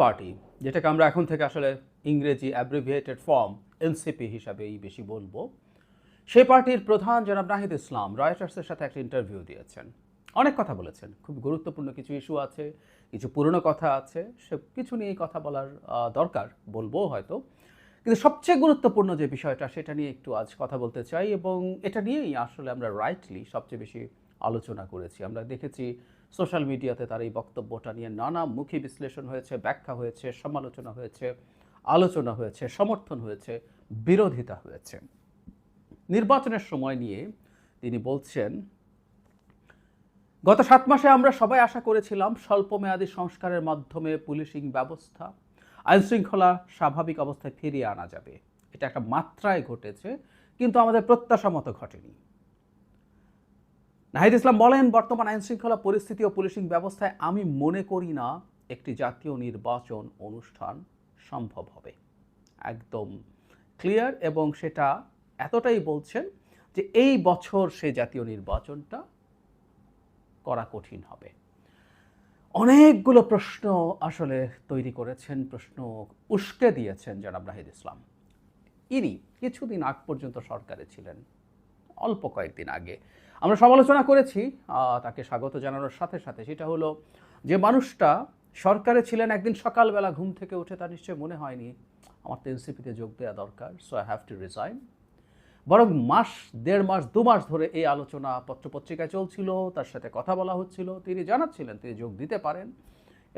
Party, যেটাকে আমরা এখন থেকে আসলে ইংরেজি অ্যাব্রিভিয়েটেড ফর্ম এনসিপি হিসাবেই বেশি বলব। সেই পার্টির প্রধান জনাব নাহিদ ইসলাম রয়টার্সের সাথে একটা ইন্টারভিউ দিয়েছেন। অনেক কথা বলেছেন। খুব গুরুত্বপূর্ণ কিছু ইস্যু আছে, কিছু পুরনো কথা আছে, সে কিছু নিয়ে কথা বলার দরকার বলব হয়তো। কিন্তু সবচেয়ে গুরুত্বপূর্ণ যে বিষয়টা, সেটা নিয়ে একটু আজ কথা বলতে চাই এবং এটা নিয়েই আসলে আমরা রাইটলি সবচেয়ে বেশি আলোচনা করেছি। আমরা দেখেছি সোশ্যাল মিডিয়াতে তার এই বক্তব্যটা নিয়ে নানা মুখী বিশ্লেষণ হয়েছে, ব্যাখ্যা হয়েছে, সমালোচনা হয়েছে, আলোচনা হয়েছে, সমর্থন হয়েছে, বিরোধিতা হয়েছে। নির্বাচনের সময় নিয়ে তিনি বলছেন, গত সাত মাসে আমরা সবাই আশা করেছিলাম স্বল্পমেয়াদী সংস্কারের মাধ্যমে পুলিশিং ব্যবস্থা, আইনশৃঙ্খলা স্বাভাবিক অবস্থায় ফিরিয়ে আনা যাবে। এটা একটা মাত্রায় ঘটেছে, কিন্তু আমাদের প্রত্যাশা মতো ঘটেনি। নাহিদ ইসলাম বলেন, বর্তমান আইন শৃঙ্খলা পরিস্থিতি ও পুলিশিং ব্যবস্থায় আমি মনে করি না একটি জাতীয় নির্বাচন অনুষ্ঠান সম্ভব হবে। একদম ক্লিয়ার এবং সেটা এতটাই বলছেন যে এই বছর সে জাতীয় নির্বাচনটা করা কঠিন হবে। অনেকগুলো প্রশ্ন আসলে তৈরি করেছেন, প্রশ্ন উস্কে দিয়েছেন জনাব নাহিদ ইসলাম। ইনি কিছুদিন আগ পর্যন্ত সরকারে ছিলেন, অল্প কয়েকদিন আগে। আমরা সমালোচনা করেছি তাকে স্বাগত জানানোর সাথে সাথে। সেটা হলো যে মানুষটা সরকারে ছিলেন একদিন সকালবেলা ঘুম থেকে উঠে তার নিশ্চয় মনে হয়নি। আমার তো এনসিপিতে যোগ দেওয়া দরকার so I have to resign বরং মাস, দেড় মাস, দু মাস ধরে এই আলোচনা পত্রপত্রিকায় চলছিল, তার সাথে কথা বলা হচ্ছিল, তিনি জানাচ্ছিলেন তিনি যোগ দিতে পারেন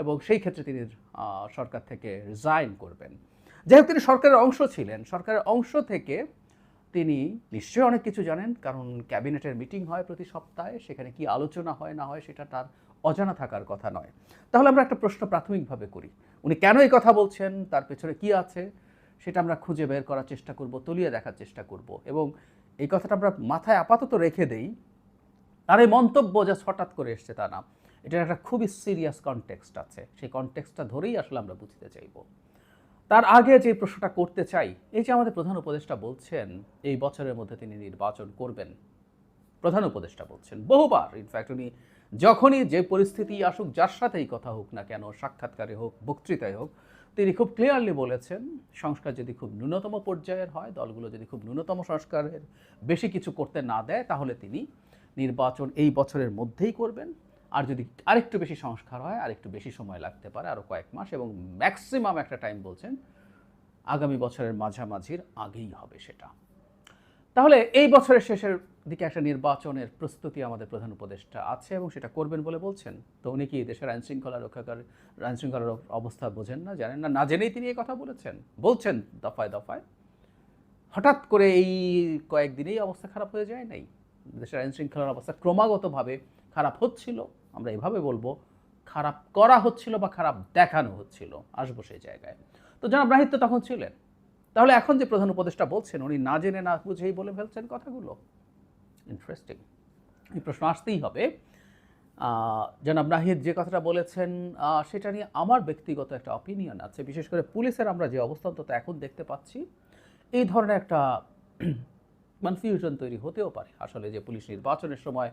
এবং সেই ক্ষেত্রে তিনি সরকার থেকে রিজাইন করবেন। যাই হোক, তিনি সরকারের অংশ ছিলেন। সরকারের অংশ থেকে তিনি নিশ্চয়ই অনেক কিছু জানেন, কারণ ক্যাবিনেটের মিটিং হয় প্রতি সপ্তাহে, সেখানে কি আলোচনা হয়, না হয় সেটা তার অজানা থাকার কথা নয়। তাহলে আমরা একটা প্রশ্ন প্রাথমিকভাবে করি। উনি কেন এই কথা বলছেন, তার পেছনে কি আছে, সেটা আমরা খুঁজে বের করার চেষ্টা করব, তলিয়ে দেখার চেষ্টা করব। এবং এই কথাটা আমরা মাথায় আপাতত রেখে দেই। তার এই মন্তব্য জাস্ট হঠাৎ করে এসছে তা না। এটার একটা খুবই সিরিয়াস কনটেক্সট আছে। সেই কনটেক্সটটা ধরেই আসলে আমরা বুঝতে চাইব। তার আগে যে প্রশ্নটা করতে চাই, এই যে আমাদের প্রধান উপদেষ্টা বলছেন, এই বছরের মধ্যে তিনি নির্বাচন করবেন। প্রধান উপদেষ্টা বলছেন, বহুবার ইনফ্যাক্ট উনি যখনই যে পরিস্থিতি আসুক, যার সাথেই কথা হোক না কেন, সাক্ষাৎকারে হোক, বক্তৃতায় হোক, তিনি খুব ক্লিয়ারলি বলেছেন, সংস্কার যদি খুব ন্যূনতম পর্যায়ের হয়, দলগুলো যদি খুব ন্যূনতম সংস্কারের বেশি কিছু করতে না দেয়, তাহলে তিনি নির্বাচন এই বছরের মধ্যেই করবেন। আর যদি আরেকটু বেশি সংস্কার হয়, আরেকটু বেশি সময় লাগতে পারে আরও কয়েক মাস এবং ম্যাক্সিমাম একটা টাইম বলছেন, আগামী বছরের মাঝামাঝির আগেই হবে সেটা। তাহলে এই বছরের শেষের দিকে একটা নির্বাচনের প্রস্তুতি আমাদের প্রধান উপদেষ্টা আছে এবং সেটা করবেন বলে বলছেন। তো উনি কি দেশের আইন শৃঙ্খলা রক্ষাকার, আইন শৃঙ্খলার অবস্থা বোঝেন না, জানেন না? না জেনেই তিনি এই কথা বলেছেন। বলছেন দফায় দফায়। হঠাৎ করে এই কয়েকদিনেই অবস্থা খারাপ হয়ে যায় নাই। দেশের আইন শৃঙ্খলার অবস্থা ক্রমাগতভাবে খারাপ হচ্ছিল। আমরা এভাবে বলব, খারাপ করা হচ্ছিল বা খারাপ দেখানো হচ্ছিল। আসব সেই জায়গায়। তো জনাব রাহিদ তো তখন ছিলেন। তাহলে এখন যে প্রধান উপদেষ্টা বলছেন, উনি না জেনে না বুঝেই বলে ফেলছেন কথাগুলো। ইন্টারেস্টিং এই প্রশ্ন আসতেই হবে। জনাব নাহিদ যে কথাটা বলেছেন সেটা নিয়ে আমার ব্যক্তিগত একটা অপিনিয়ন আছে। বিশেষ করে পুলিশের আমরা যে অবস্থা অন্তত এখন দেখতে পাচ্ছি। এই ধরনের একটা কনফিউশন তৈরি হতেও পারে। আসলে যে পুলিশ নির্বাচনের সময়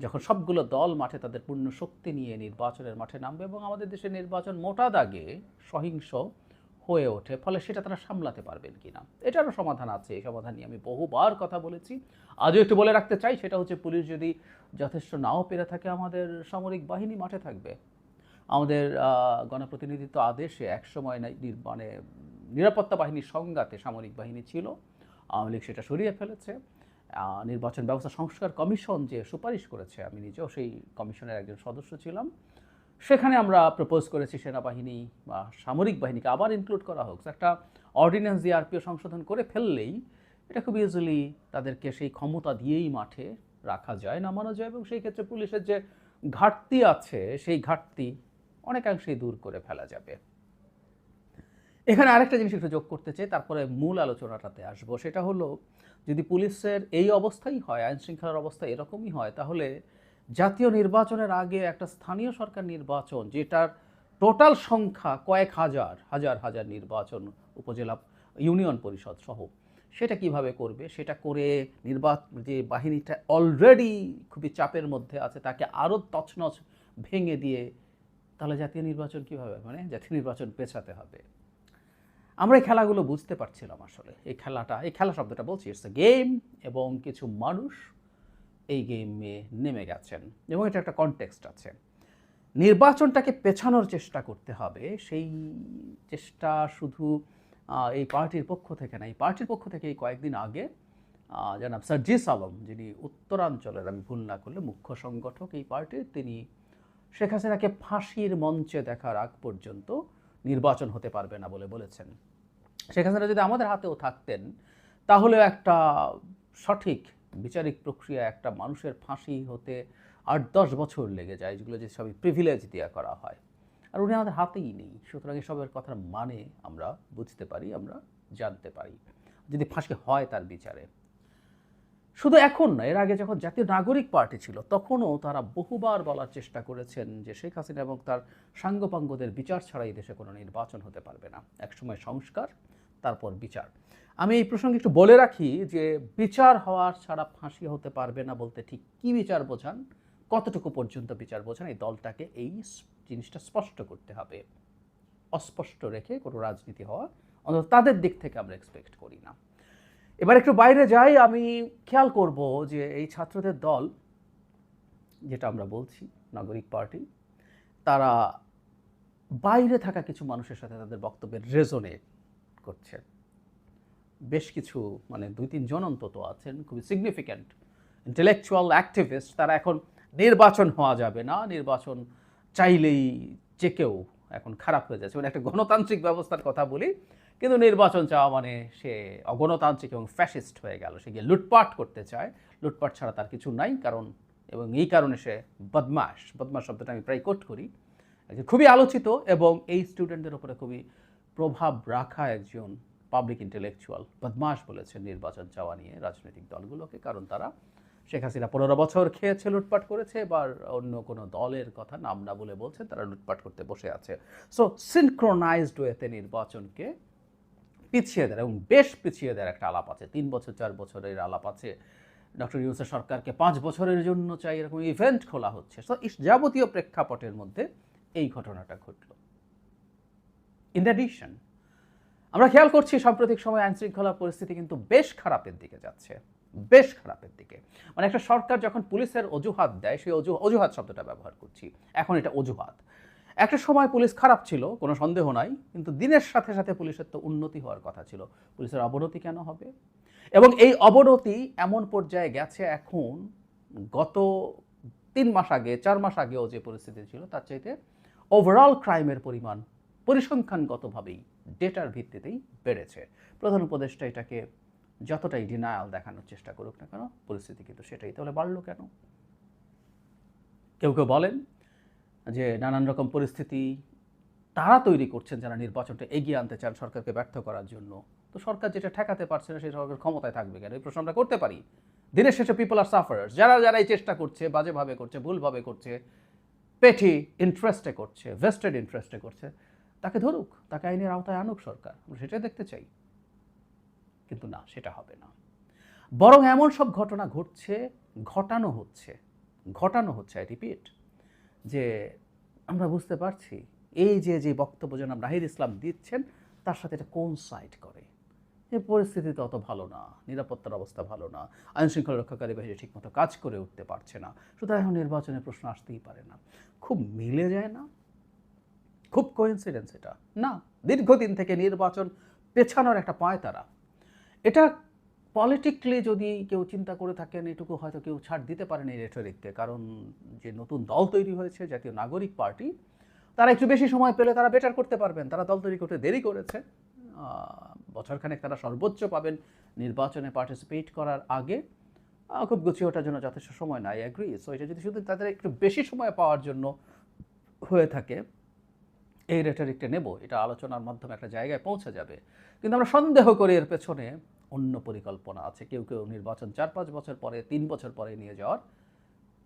যখন সবগুলো দল মাঠে তাদের পূর্ণ শক্তি নিয়ে নির্বাচনের মাঠে নামবে এবং আমাদের দেশের নির্বাচন মোটা দাগে সহিংস হয়ে ওঠে, ফলে সেটা তারা সামলাতে পারবেন কিনা এটারও সমাধান আছে। এই সমাধান নিয়ে আমি বহুবার কথা বলেছি। আজও একটু বলে রাখতে চাই, সেটা হচ্ছে পুলিশ যদি যথেষ্ট নাও পেরে থাকে আমাদের সামরিক বাহিনী মাঠে থাকবে। আমাদের গণপ্রতিনিধিত্ব আদেশে একসময় না- মানে নিরাপত্তা বাহিনীর সংঘাতে সামরিক বাহিনী ছিল। আওয়ামী লীগ সেটা সরিয়ে ফেলেছে। নির্বাচন ব্যবস্থা সংস্কার কমিশন যে সুপারিশ করেছে, আমি নিজেও সেই কমিশনের একজন সদস্য ছিলাম। সেখানে আমরা প্রপোজ করেছি সেনাবাহিনী বা সামরিক বাহিনীকে আবার ইনক্লুড করা হোক। একটা অর্ডিন্যান্স দিয়ে আরপিও সংশোধন করে ফেললেই এটা খুব ইজিলি তাদেরকে সেই ক্ষমতা দিয়েই মাঠে রাখা যায়, নামানো যায় এবং সেই ক্ষেত্রে পুলিশের যে ঘাটতি আছে, সেই ঘাটতি অনেকাংশেই দূর করে ফেলা যাবে। এখানে আরেকটা জিনিস একটু যোগ করতে চাই, তারপরে মূল আলোচনাটাতে আসব। সেটা হলো, যদি পুলিশের এই অবস্থাই হয় আইন শৃঙ্খলার অবস্থা এরকমই হয়, তাহলে জাতীয় নির্বাচনের আগে একটা স্থানীয় সরকার নির্বাচন, যেটার টোটাল সংখ্যা কয়েক হাজার হাজার হাজার নির্বাচন উপজেলা ইউনিয়ন পরিষদ সহ। সেটা কীভাবে করবে? সেটা করে নির্বাচন যে বাহিনীটা অলরেডি খুবই চাপের মধ্যে আছে, তাকে আরও তছনছ ভেঙে দিয়ে, তাহলে জাতীয় নির্বাচন কীভাবে মানে জাতীয় নির্বাচন পেছাতে হবে। আমরা এই খেলাগুলো বুঝতে পারছিলাম আসলে। এই খেলাটা, এই খেলা শব্দটা বলছি ইটস এ গেম এবং কিছু মানুষ এই গেমে নেমে গেছেন এবং এটা একটা কনটেক্সট আছে। নির্বাচনটাকে পেছানোর চেষ্টা করতে হবে, সেই চেষ্টা শুধু এই পার্টির পক্ষ থেকে না, এই পার্টির পক্ষ থেকে এই কয়েকদিন আগে জনাব সার্জিস আলম যিনি উত্তরাঞ্চলের, আমি ভুল না করলে মুখ্য সংগঠক এই পার্টির, তিনি শেখ হাসিনাকে ফাঁসির মঞ্চে দেখার আগ পর্যন্ত নির্বাচন হতে পারবে না বলে বলেছেন। শেখ যদি আমাদের হাতেও থাকতেন তাহলে একটা সঠিক বিচারিক প্রক্রিয়া, একটা মানুষের ফাঁসি হতে আট দশ বছর লেগে যায়, যেগুলো যে সবই প্রিভিলেজ দেওয়া করা হয়। আর উনি আমাদের হাতেই নেই, সুতরাং এসবের কথার মানে আমরা বুঝতে পারি, আমরা জানতে পারি। যদি ফাঁসি হয় তার বিচারে। শুধু এখন না, এর আগে যখন জাতীয় নাগরিক পার্টি ছিল, তখনও তারা বহুবার বলার চেষ্টা করেছেন যে শেখ হাসিনা এবং তার সাঙ্গপাঙ্গদের বিচার ছাড়াই দেশে কোনো নির্বাচন হতে পারবে না। একসময় সংস্কার তারপর বিচার। আমি এই প্রসঙ্গে একটু বলে রাখি যে, বিচার হওয়ার ছাড়া ফাঁসি হতে পারবে না বলতে ঠিক কী বিচার বোঝান? কতটুকু পর্যন্ত বিচার বোঝান? এই দলটাকে এই জিনিসটা স্পষ্ট করতে হবে। অস্পষ্ট রেখে কোনো রাজনীতি হওয়া অন্তত তাদের দিক থেকে আমরা এক্সপেক্ট করি না। এবার একটু বাইরে যাই, আমি খেয়াল করব যে এই ছাত্রদের দল, যেটা আমরা বলছি, নাগরিক পার্টি, তারা বাইরে থাকা কিছু মানুষের সাথে তাদের বক্তব্যের রেজোনেট করছে। বেশ কিছু মানে দুই তিনজন অন্তত আছেন, খুবই সিগনিফিক্যান্ট ইন্টেলেকচুয়াল অ্যাক্টিভিস্ট তারা এখন নির্বাচন হওয়া যাবে না। নির্বাচন চাইলেই যে কেউ এখন খারাপ হয়ে যাচ্ছে। মানে একটা গণতান্ত্রিক ব্যবস্থার কথা বলি, কিন্তু নির্বাচন চাওয়া মানে সে অগণতান্ত্রিক এবং ফ্যাসিস্ট হয়ে গেল। সে গিয়ে লুটপাট করতে চায়। লুটপাট ছাড়া তার কিছু নাই, কারণ, এবং এই কারণে সে বদমাস বদমাস শব্দটা আমি প্রায় কোট করি। খুবই আলোচিত এবং এই স্টুডেন্টদের উপরে খুবই প্রভাব রাখা একজন পাবলিক ইন্টেলেকচুয়াল বদমাস বলেছেন নির্বাচন চাওয়া নিয়ে রাজনৈতিক দলগুলোকে, কারণ তারা শেখ হাসিনা পনেরো বছর খেয়েছে, লুটপাট করেছে এবার অন্য কোনো দলের কথা নাম না বলে বলছেন, তারা লুটপাট করতে বসে আছে। সো সিনক্রোনাইজড ওয়েতে নির্বাচনকে পিছিয়ে দেয় এবং বেশ পিছিয়ে দেওয়ার একটা আলাপ আছে। তিন বছর, চার বছরের আলাপ আছে। ডক্টর ইউসুফ সরকারকে পাঁচ বছরের জন্য চাই, এরকম ইভেন্ট খোলা হচ্ছে। সো যাবতীয় প্রেক্ষাপটের মধ্যে এই ঘটনাটা ঘটল। ইন অ্যাডিশন আমরা খেয়াল করছি সাম্প্রতিক সময় আইন শৃঙ্খলা পরিস্থিতি কিন্তু বেশ খারাপের দিকে যাচ্ছে, বেশ খারাপের দিকে। মানে একটা সরকার যখন পুলিশের অজুহাত দেয়, সেই অজু, অজুহাত শব্দটা ব্যবহার করছি। এখন এটা অজুহাত। একটা সময় পুলিশ খারাপ ছিল, কোনো সন্দেহ নাই, কিন্তু দিনের সাথে সাথে পুলিশের তো উন্নতি হওয়ার কথা ছিল। পুলিশের অবনতি কেন হবে? এবং এই অবনতি এমন পর্যায়ে গেছে এখন, গত তিন মাস আগে, চার মাস আগেও যে পরিস্থিতি ছিল, তার চাইতে ওভারঅল ক্রাইমের পরিমাণ পরিসংখ্যানগতভাবেই, ডেটার ভিত্তিতেই বেড়েছে। প্রধান উপদেষ্টা এটাকে যতটাই ডিনায়াল দেখানোর চেষ্টা করুক না কেন, পরিস্থিতি কিন্তু সেটাই। তাহলে বাড়লো কেন? কেউ কেউ বলেন যে নানান রকম পরিস্থিতি তারা তৈরি করছেন যারা নির্বাচনটা এগিয়ে আনতে চান সরকারকে ব্যর্থ করার জন্য। তো সরকার যেটা ঠেকাতে পারছে না, সেই সরকার ক্ষমতায় থাকবে কেন? এই প্রশ্ন আমরা করতে পারি। দিনের শেষে পিপল আর সাফারার্স যারা যারা এই চেষ্টা করছে, বাজেভাবে করছে, ভুলভাবে করছে পেটি ইন্টারেস্টে করছে ভেস্টেড ইন্টারেস্টে করছে তাকে ধরুক, তাকে আইনের আওতায় আনুক সরকার, আমরা সেটাই দেখতে চাই। কিন্তু না, সেটা হবে না। বরং এমন সব ঘটনা ঘটছে, ঘটানো হচ্ছে ঘটানো হচ্ছে আই রিপিট যে আমরা বুঝতে পারছি, এই যে যে বক্তব্য জনাব নাহিদ ইসলাম দিচ্ছেন, তার সাথে এটা কোন সাইড করে? যে পরিস্থিতি তো অত ভালো না, নিরাপত্তার অবস্থা ভালো না আইন শৃঙ্খলা রক্ষাকারী বাহিনী ঠিকমতো কাজ করে উঠতে পারছে না, সুতরাং এখন নির্বাচনের প্রশ্ন আসতেই পারে না। খুব মিলে যায় না খুব কোইন্সিডেন্স এটা। না। দীর্ঘদিন থেকে নির্বাচন পেছানোর একটা পায় তারা। এটা পলিটিক্যালি যদি কেউ চিন্তা করে থাকেন এটুকু হয়তো কেউ ছাড় দিতে পারেন এই রেটরিককে কারণ যে নতুন দল তৈরি হয়েছে জাতীয় নাগরিক পার্টি তারা একটু বেশি সময় পেলে তারা বেটার করতে পারবেন। তারা দল তৈরি করতে দেরি করেছে। বছরখানেক তারা সর্বোচ্চ পাবেন নির্বাচনে পার্টিসিপেট করার আগে। খুব গুছিয়ে ওঠার জন্য যথেষ্ট সময় নাই অ্যাগ্রি সো এটা যদি শুধু তাদের একটু বেশি সময় পাওয়ার জন্য হয়ে থাকে এই রেটারিকটা নেব, এটা আলোচনার মাধ্যমে একটা জায়গায় পৌঁছে যাবে। কিন্তু আমরা সন্দেহ করি এর পেছনে অন্য পরিকল্পনা আছে। কেউ কেউ নির্বাচন চার পাঁচ বছর পরে, তিন বছর পরে নিয়ে যাওয়ার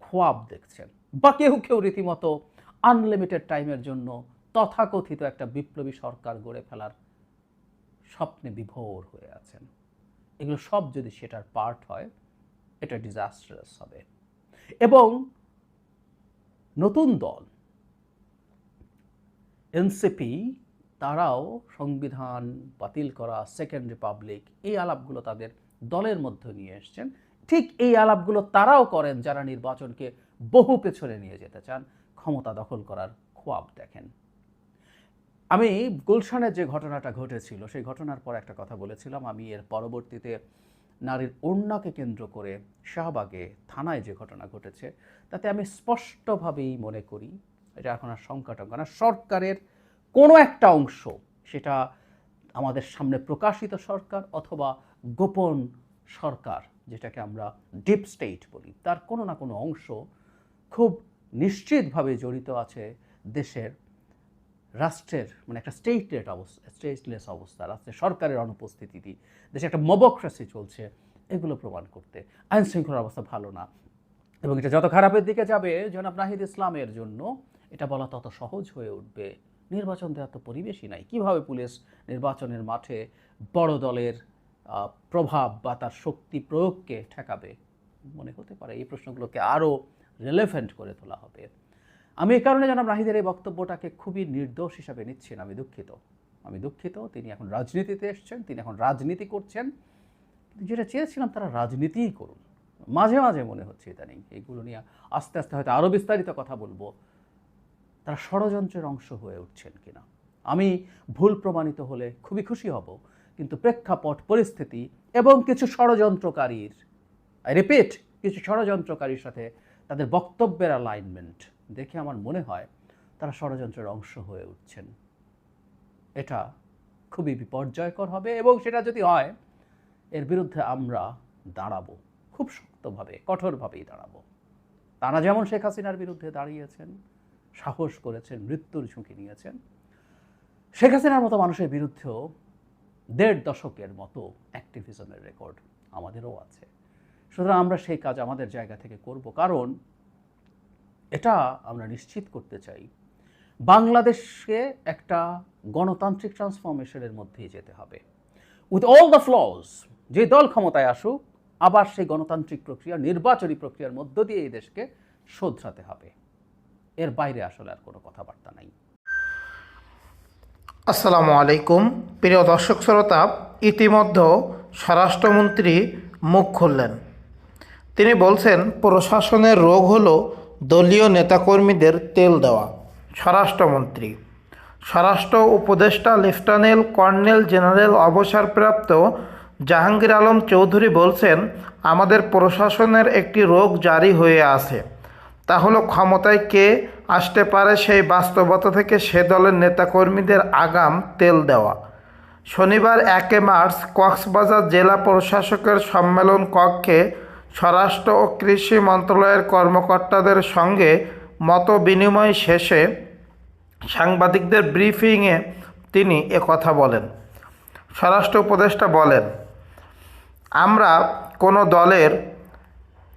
খোয়াব দেখছেন বা কেউ কেউ রীতিমতো আনলিমিটেড টাইমের জন্য তথাকথিত একটা বিপ্লবী সরকার গড়ে ফেলার স্বপ্নে বিভোর হয়ে আছেন। এগুলো সব যদি সেটার পার্ট হয়, এটা ডিজাস্টারাস হবে। এবং নতুন দল এনসিপি তারাও সংবিধান বাতিল করা, সেকেন্ড রিপাবলিক, এই আলাপগুলো তাদের দলের মধ্যে নিয়ে এসছেন। ঠিক এই আলাপগুলো তারাও করেন যারা নির্বাচনকে বহু পেছনে নিয়ে যেতে চান, ক্ষমতা দখল করার খোয়াব দেখেন। আমি গুলশানের যে ঘটনাটা ঘটেছিল, সেই ঘটনার পর একটা কথা বলেছিলাম। আমি এর পরবর্তীতে নারীর ওড়নাকে কেন্দ্র করে শাহবাগে থানায় যে ঘটনা ঘটেছে, তাতে আমি স্পষ্টভাবেই মনে করি এটা এখন আর সংখ্যাটঙ্কা না সরকারের কোনো একটা অংশ সেটা আমাদের সামনে প্রকাশিত সরকার অথবা গোপন সরকার, যেটাকে আমরা ডিপ স্টেট বলি, তার কোনো না কোনো অংশ খুব নিশ্চিতভাবে জড়িত আছে দেশের রাষ্ট্রের মানে একটা স্টেটলেট অবস্থা, স্টেটলেস অবস্থা, রাষ্ট্রের সরকারের অনুপস্থিতি দেশে একটা মবক্রেসি চলছে, এগুলো প্রমাণ করতে। আইন শৃঙ্খলার অবস্থা ভালো না। এবং এটা যত খারাপের দিকে যাবে, জনাব নাহিদ ইসলামের জন্য এটা বলা তত সহজ হয়ে উঠবে। নির্বাচন দেওয়ার তো পরিবেশই নাই। কীভাবে পুলিশ নির্বাচনের মাঠে বড় দলের প্রভাব বা তার শক্তি প্রয়োগকে ঠেকাবে? মনে হতে পারে এই প্রশ্নগুলোকে আরও রিলেভেন্ট করে তোলা হবে। আমি এই কারণে জনাব রাহিদের এই বক্তব্যটাকে খুবই নির্দোষ হিসাবে নিচ্ছেন। আমি দুঃখিত। আমি দুঃখিত। তিনি এখন রাজনীতিতে এসছেন, তিনি এখন রাজনীতি করছেন। যেটা চেয়েছিলাম তারা রাজনীতিই করুন। মাঝে মাঝে মনে হচ্ছে ইদানিং। এইগুলো নিয়ে আস্তে আস্তে হয়তো আরও বিস্তারিত কথা বলব। তারা ষড়যন্ত্রের অংশ হয়ে উঠছেন কিনা। আমি ভুল প্রমাণিত হলে খুবই খুশি হব, কিন্তু প্রেক্ষাপট, পরিস্থিতি এবং কিছু ষড়যন্ত্রকারীর, আই রিপিট, কিছু ষড়যন্ত্রকারীর সাথে তাদের বক্তব্যের অ্যালাইনমেন্ট দেখে আমার মনে হয় তারা ষড়যন্ত্রের অংশ হয়ে উঠছেন। এটা খুবই বিপর্যয়কর হবে এবং সেটা যদি হয়, এর বিরুদ্ধে আমরা দাঁড়াবো, খুব শক্তভাবে, কঠোরভাবেই দাঁড়াবো। তারা যেমন শেখ হাসিনার বিরুদ্ধে দাঁড়িয়েছেন সাহস করেছেন, মৃত্যুর ঝুঁকি নিয়েছেন। শেখ হাসিনার মতো মানুষের বিরুদ্ধেও দেড় দশকের মতো অ্যাক্টিভিজমের রেকর্ড আমাদেরও আছে। সুতরাং আমরা সেই কাজ আমাদের জায়গা থেকে করব, কারণ এটা আমরা নিশ্চিত করতে চাই, বাংলাদেশকে একটা গণতান্ত্রিক ট্রান্সফরমেশনের মধ্যেই যেতে হবে। উইথ অল দ্য ফ্লজ যে দল ক্ষমতায় আসুক, আবার সেই গণতান্ত্রিক প্রক্রিয়া, নির্বাচনী প্রক্রিয়ার মধ্য দিয়ে এই দেশকে শোধরাতে হবে। এর বাইরে আসলে আর কোনো কথাবার্তা নাই। আসসালামু আলাইকুম। প্রিয় দর্শক শ্রোতা ইতিমধ্যে স্বরাষ্ট্রমন্ত্রী মুখ খুললেন। তিনি বলছেন, প্রশাসনের রোগ হলো দলীয় নেতাকর্মীদের তেল দেওয়া, স্বরাষ্ট্রমন্ত্রী। স্বরাষ্ট্র উপদেষ্টা লেফটেন্যান্ট কর্নেল জেনারেল অবসরপ্রাপ্ত জাহাঙ্গীর আলম চৌধুরী বলছেন, আমাদের প্রশাসনের একটি রোগ জারি হয়ে আছে। তা হলো ক্ষমতায় কে আসতে পারে সেই বাস্তবতা থেকে সে দলের নেতাকর্মীদের আগাম তেল দেওয়া? শনিবার একে মার্চ কক্সবাজার জেলা প্রশাসকের সম্মেলন কক্ষে স্বরাষ্ট্র ও কৃষি মন্ত্রণালয়ের কর্মকর্তাদের সঙ্গে মত বিনিময় শেষে সাংবাদিকদের ব্রিফিংয়ে তিনি কথা বলেন। স্বরাষ্ট্র উপদেষ্টা বলেন, আমরা কোনো দলের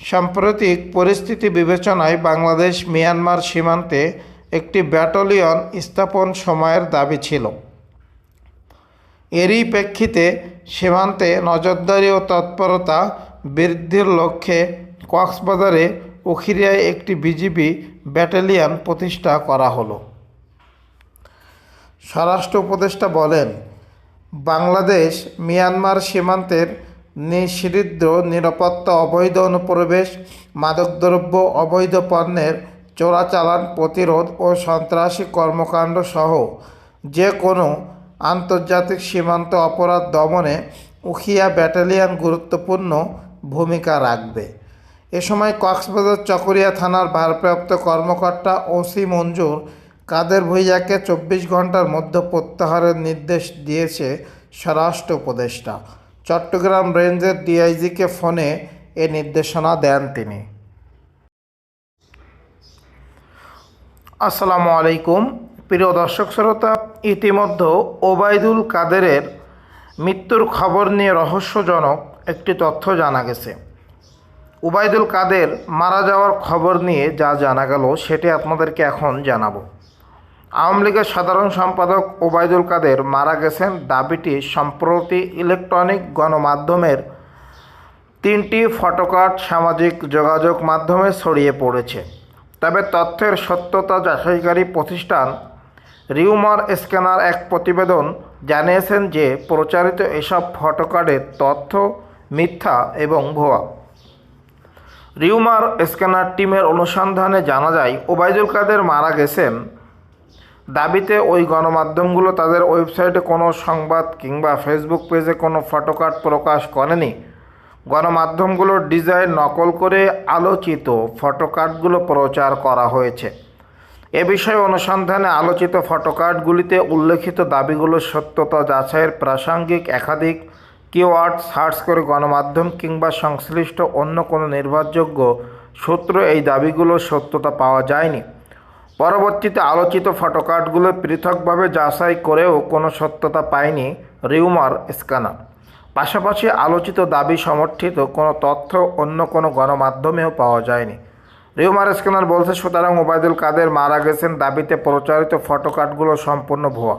সাম্প্রতিক পরিস্থিতি বিবেচনায় বাংলাদেশ মিয়ানমার সীমান্তে একটি ব্যাটালিয়ন স্থাপন সময়ের দাবি ছিল। এরই প্রেক্ষিতে সীমান্তে নজরদারি ও তৎপরতা বৃদ্ধির লক্ষ্যে কক্সবাজারে উখিরিয়ায় একটি বিজিবি ব্যাটালিয়ন প্রতিষ্ঠা করা হলো। স্বরাষ্ট্র উপদেষ্টা বলেন, বাংলাদেশ মিয়ানমার সীমান্তের নিষিদ্ধ নিরাপত্তা, অবৈধ অনুপ্রবেশ, মাদকদ্রব্য, অবৈধ পণ্যের চোরাচালান, প্রতিরোধ ও সন্ত্রাসী কর্মকাণ্ড সহ যে কোনো আন্তর্জাতিক সীমান্ত অপরাধ দমনে উখিয়া ব্যাটালিয়ন গুরুত্বপূর্ণ ভূমিকা রাখবে। এ সময় কক্সবাজার চকরিয়া থানার ভারপ্রাপ্ত কর্মকর্তা ওসি মঞ্জুর কাদের ভুইয়াকে চব্বিশ ঘণ্টার মধ্যে প্রত্যাহারের নির্দেশ দিয়েছে স্বরাষ্ট্র উপদেষ্টা। চট্টগ্রাম রেঞ্জের ডিআইজিকে ফোনে এ নির্দেশনা দেন তিনি। আসসালামু আলাইকুম। প্রিয় দর্শক শ্রোতা ইতিমধ্যে ওবায়দুল কাদেরের মৃত্যুর খবর নিয়ে রহস্যজনক একটি তথ্য জানা গেছে। ওবায়দুল কাদের মারা যাওয়ার খবর নিয়ে যা জানা গেল, সেটি আপনাদেরকে এখন জানাব। আওয়ামী লীগের সাধারণ সম্পাদক ওবায়দুল কাদের মারা গেছেন দাবিটি সম্প্রতি ইলেকট্রনিক গণমাধ্যমের তিনটি ফটোকার্ড সামাজিক যোগাযোগ মাধ্যমে ছড়িয়ে পড়েছে। তবে তথ্যের সত্যতা যাচাইকারী প্রতিষ্ঠান রিউমার স্ক্যানার এক প্রতিবেদন জানিয়েছেন যে প্রচারিত এসব ফটোকার্ডের তথ্য, মিথ্যা এবং ভুয়া। রিউমার স্ক্যানার টিমের অনুসন্ধানে জানা যায়, ওবায়দুল কাদের মারা গেছেন দাবিতে ওই গণমাধ্যমগুলো তাদের ওয়েবসাইটে কোনো সংবাদ কিংবা ফেসবুক পেজে কোনো ফটোকার্ড প্রকাশ করেনি। গণমাধ্যমগুলোর ডিজাইন নকল করে আলোচিত ফটোকার্ডগুলো প্রচার করা হয়েছে। এ বিষয়ে অনুসন্ধানে আলোচিত ফটোকার্ডগুলিতে উল্লেখিত দাবিগুলোর সত্যতা যাচাইয়ের প্রাসঙ্গিক, একাধিক কিওয়ার্ড সার্চ করে গণমাধ্যম কিংবা সংশ্লিষ্ট অন্য কোনো নির্ভরযোগ্য সূত্র এই দাবিগুলোর সত্যতা পাওয়া যায়নি। পরবর্তীতে আলোচিত ফটোকার্ডগুলো পৃথকভাবে যাচাই করেও কোনো সত্যতা পায়নি রিউমার স্ক্যানার। পাশাপাশি আলোচিত দাবি সমর্থিত কোনো তথ্য অন্য কোনো গণমাধ্যমেও পাওয়া যায়নি। রিউমার স্ক্যানার বলছে, সুতরাং ওবায়দুল কাদের মারা গেছেন, দাবিতে প্রচারিত ফটোকার্ডগুলো সম্পূর্ণ ভুয়া।